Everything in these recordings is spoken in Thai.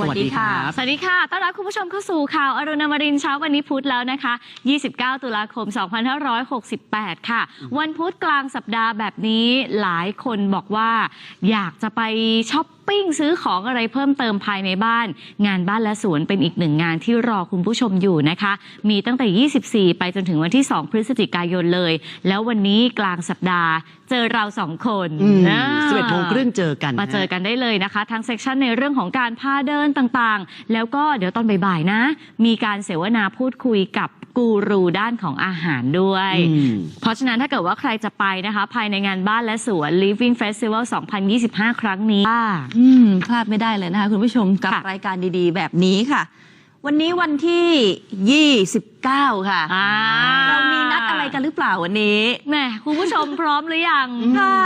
วัสดีครับสวัสดีค่ะ ต้อนรับคุณผู้ชมเข้าสู่ข่าวอรุณอมรินทร์เช้าวันนี้พุธแล้วนะคะ 29 ตุลาคม 2568 ค่ะ วันพุธกลางสัปดาห์แบบนี้หลายคนบอกว่า อยากจะไปช้อป ปิ้งซื้อของอะไรเพิ่มเติมภายในบ้าน งานบ้านและสวนเป็นอีกหนึ่งงานที่รอคุณผู้ชมอยู่นะคะ มีตั้งแต่ 24 ไปจนถึงวันที่ 2 พฤศจิกายนเลย แล้ววันนี้กลางสัปดาห์เจอเราสองคนอืมอ่าสิบเอ็ดโมงครึ่งเจอกัน มาเจอกันได้เลยนะคะ ทั้งเซกชันในเรื่องของการพาเดินต่างๆ แล้วก็เดี๋ยวตอนบ่ายๆนะ มีการเสวนาพูดคุยกับกูรูด้านของอาหารด้วยอืมเพราะฉะนั้นถ้าเกิดว่าใครจะไปนะคะ ภายในงานบ้านและสวน Living Festival 2025 ครั้งนี้อืมพลาดไม่ได้เลยนะคะคุณผู้ชมกับค่ะรายการดีๆ แบบนี้ค่ะ วันนี้วันที่29ค่ะ อ่าเรามีนัดอะไรกันหรือเปล่าวันนี้ แหมคุณผู้ชมพร้อมหรือยัง ค่ะ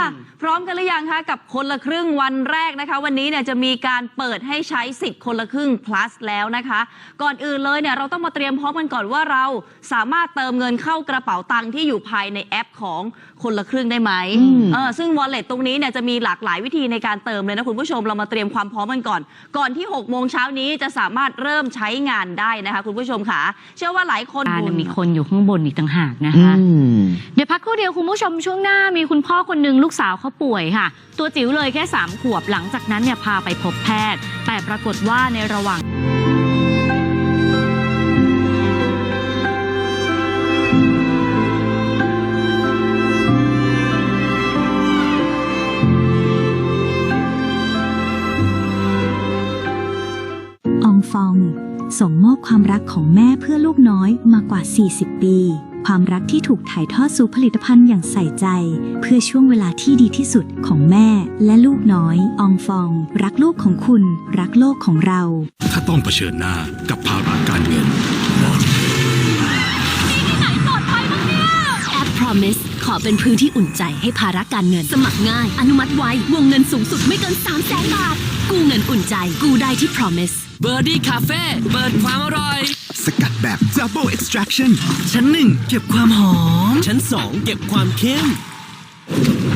พร้อมกันหรือยังคะกับคนละครึ่งวันแรกนะคะ วันนี้เนี่ยจะมีการเปิดให้ใช้สิทธิ์คนละครึ่ง plus แล้วนะคะ ก่อนอื่นเลยเนี่ยเราต้องมาเตรียมพร้อมกันก่อนว่าเราสามารถเติมเงินเข้ากระเป๋าตังค์ที่อยู่ภายในแอปของคนละครึ่งได้ไหมอืมเออซึ่ง wallet ตรงนี้เนี่ยจะมีหลากหลายวิธีในการเติมเลยนะคุณผู้ชมเรามาเตรียมความพร้อมกันก่อน ก่อนที่6โมงเช้านี้จะสามารถเริ่มใช้งานได้นะคะ คุณผู้ชมค่ะเชื่อว่าหลายคนอ่าเนี่ยมีคนอยู่ข้างบนอีกต่างหากนะอืคะมเดี๋ยวพักครู่เดียวคุณผู้ชมช่วงหน้ามีคุณพ่อคนหนึ่งลูกสาวเขาป่วยค่ะ ตัวจิ๋วเลยแค่ 3 ขวบหลังจากนั้นเนี่ยพาไปพบแพทย์ แต่ปรากฏว่าในระหว่างอองฟอง ส่งมอบความรักของแม่เพื่อลูกน้อยมากว่า 40 ปี ความรักที่ถูกถ่ายทอดสู่ผลิตภัณฑ์อย่างใส่ใจ เพื่อช่วงเวลาที่ดีที่สุดของแม่และลูกน้อย อองฟอง รักลูกของคุณ รักโลกของเรา ถ้าต้องเผชิญหน้ากับภาระการเงินแอป Promise ขอเป็นพื้นที่อุ่นใจให้ภาระการเงิน สมัครง่าย อนุมัติไววงเงินสูงสุดไม่เกิน3 0 0แสนบาท กู้เงินอุ่นใจ กู้ได้ที่ Promise เบอร์ดี้คาเฟ่เปิดความอร่อย สกัดแบบ Double Extraction ชั้นหนึ่งเก็บความหอม ชั้นสองเก็บความเข้ม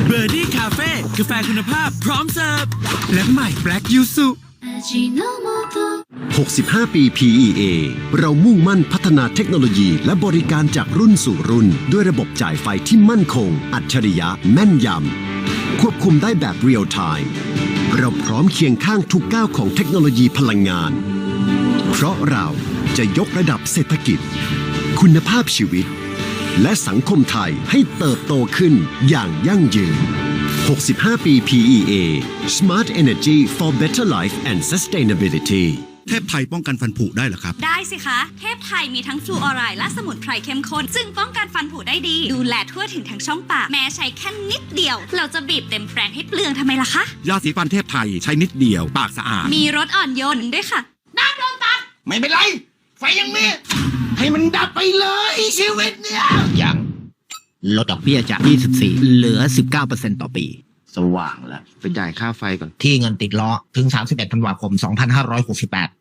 เบอร์ดี้คาเฟ่กาแฟคุณภาพพร้อมเสิร์ฟ และใหม่ Black Yuzu 65 ปี PEA เรามุ่งมั่นพัฒนาเทคโนโลยีและบริการจากรุ่นสู่รุ่น ด้วยระบบจ่ายไฟที่มั่นคง อัจฉริยะแม่นยำ ควบคุมได้แบบเรียลไทม์ เราพร้อมเคียงข้างทุกก้าวของเทคโนโลยีพลังงาน เพราะเราจะยกระดับเศรษฐกิจ คุณภาพชีวิต และสังคมไทยให้เติบโตขึ้นอย่างยั่งยืน 65 ปี PEA Smart Energy for Better Life and Sustainability เทพไทยป้องกันฟันผุได้เหรอครับ ได้สิคะ เทพไทยมีทั้งฟลูออไรด์และสมุนไพรเข้มข้นซึ่งป้องกันฟันผุได้ดี ดูแลทั่วถึงทั้งช่องปาก แม้ใช้แค่นิดเดียว เราจะบีบเต็มแปรงให้เปลืองทำไมล่ะคะ ยาสีฟันเทพไทยใช้นิดเดียว ปากสะอาด มีรสอ่อนโยนด้วยค่ะไม่เป็นไร ไฟยังมี ให้มันดับไปเลยชีวิตเนี่ยยังลดดอกเบี้ยจาก 24 เหลือ 19%ต่อปี สว่างแล้วไปจ่ายค่าไฟก่อน ที่เงินติดล้อ ถึง 31ธันวาคม 2568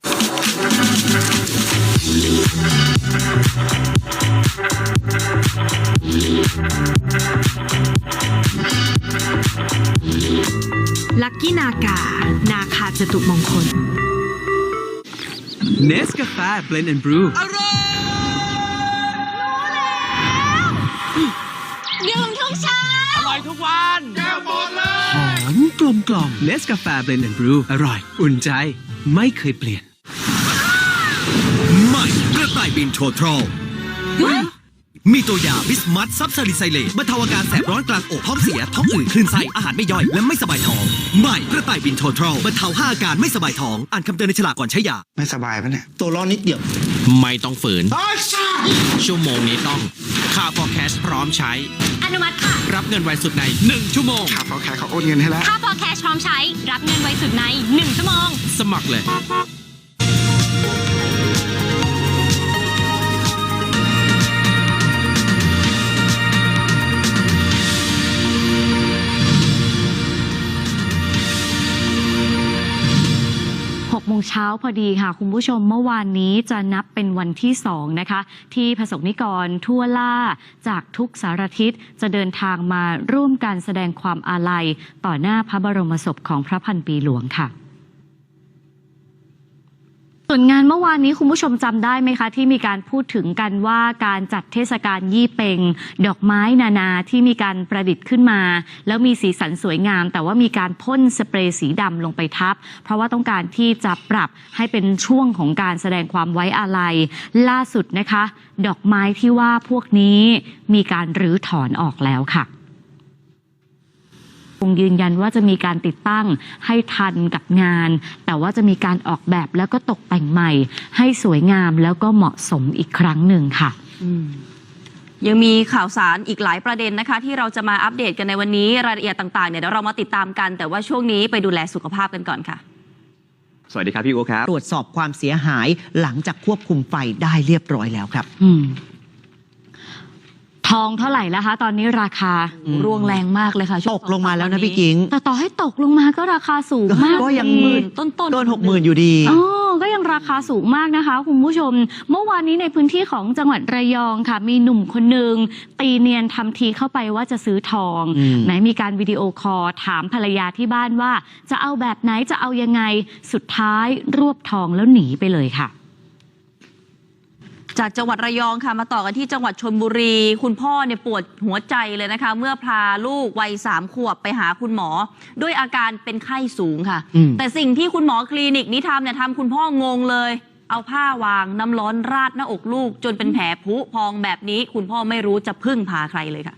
ลัคกี้นากา นาคาจตุมงคล เนสกาแฟเบลนด์แอนด์บรู ร่อยทุกวันแก้วหมดเลยหอมกลมกล่อมเนสกาแฟเบลนด์แอนด์บรูอร่อย อุ่นใจไม่เคยเปลี่ยนใหม่กระต่ายบินโททรลมีตัวยาบิสมัตซับซาริไซเลตบรรเทาอาการแสบร้อนกลางอกท้องเสีย ท้องอืดคลื่นไส้อาหารไม่ย่อย และไม่สบายท้องใหม่กระต่ายบินโททรลบรรเทาห้าอาการไม่สบายท้อง อ่านคำเตือนในฉลากก่อนใช้ยา ไม่สบายปะเนี่ย ตัวร้อนนิดเดียว ไม่ต้องฝืนอ้าวใช่ชั่วโมงนี้ต้องค่าพอแคชพร้อมใช้ อนุมัติค่ะ รับเงินไวสุดใน 1 ชั่วโมงครับเขาแค่เขาโอนเงินให้แล้ว ค่าพอแคชพร้อมใช้ รับเงินไวสุดใน 1 ชั่วโมง สมัครเลย โมงเช้าพอดีค่ะ คุณผู้ชมเมื่อวานนี้จะนับเป็นวันที่สองนะคะ ที่ประสบนิกรทั่วล่าจากทุกสารทิศจะเดินทางมาร่วมการแสดงความอาลัย ต่อหน้าพระบรมศพของพระพันปีหลวงค่ะ วนงานเมื่อวานนี้คุณผู้ชมจำได้ไหมคะ ที่มีการพูดถึงกันว่าการจัดเทศกาลยี่เปงดอกไม้นานาที่มีการประดิษฐ์ขึ้นมา แล้วมีสีสันสวยงาม แต่ว่ามีการพ่นสเปรย์สีดำลงไปทับ เพราะว่าต้องการที่จะปรับให้เป็นช่วงของการแสดงความไว้อาลัย ล่าสุดนะคะ ดอกไม้ที่ว่าพวกนี้มีการรื้อถอนออกแล้วค่ะ คงยืนยันว่าจะมีการติดตั้งให้ทันกับงาน แต่ว่าจะมีการออกแบบแล้วก็ตกแต่งใหม่ ให้สวยงามแล้วก็เหมาะสมอีกครั้งหนึ่งค่ะยังมีข่าวสารอีกหลายประเด็นนะคะ ที่เราจะมาอัปเดตกันในวันนี้รายละเอียดต่างๆเนี่ยเดี๋ยวเรามาติดตามกัน แต่ว่าช่วงนี้ไปดูแลสุขภาพกันก่อนค่ะ สวัสดีครับพี่โอครับ ตรวจสอบความเสียหายหลังจากควบคุมไฟได้เรียบร้อยแล้วครับอืม ทองเท่าไหร่แล้วคะ ตอนนี้ราคาร่วงแรงมากเลยค่ะช่ตวงกลงมาแล้วนะสอพี่สกิ้งแต่ต่อให้ตกลงมาก็ราคาสูงมากก็ยังดีหมื่นต้นๆเกินหกหมื่นอยู่ดี อ๋อก็ยังราคาสูงมากนะคะ คุณผู้ชม เมื่อวานนี้ในพื้นที่ของจังหวัดระยองค่ะ มีหนุ่มคนหนึ่งตีเนียนทำทีเข้าไปว่าจะซื้อทองอืม ไหนมีการวิดีโอคอลถามภรรยาที่บ้านว่า จะเอาแบบไหนจะเอายังไงสุดท้ายรวบทองแล้วหนีไปเลยค่ะ จากจังหวัดระยองค่ะมาต่อกันที่จังหวัดชนบุรี คุณพ่อเนี่ยปวดหัวใจเลยนะคะ เมื่อพาลูกวัยสามขวบไปหาคุณหมอ ด้วยอาการเป็นไข้สูงค่ะ อืม แต่สิ่งที่คุณหมอคลินิกนี้ทำเนี่ยทำคุณพ่องงเลย เอาผ้าวางน้ำร้อนราดหน้าอกลูก จนเป็นแผลผุพองแบบนี้ คุณพ่อไม่รู้จะพึ่งพาใครเลยค่ะ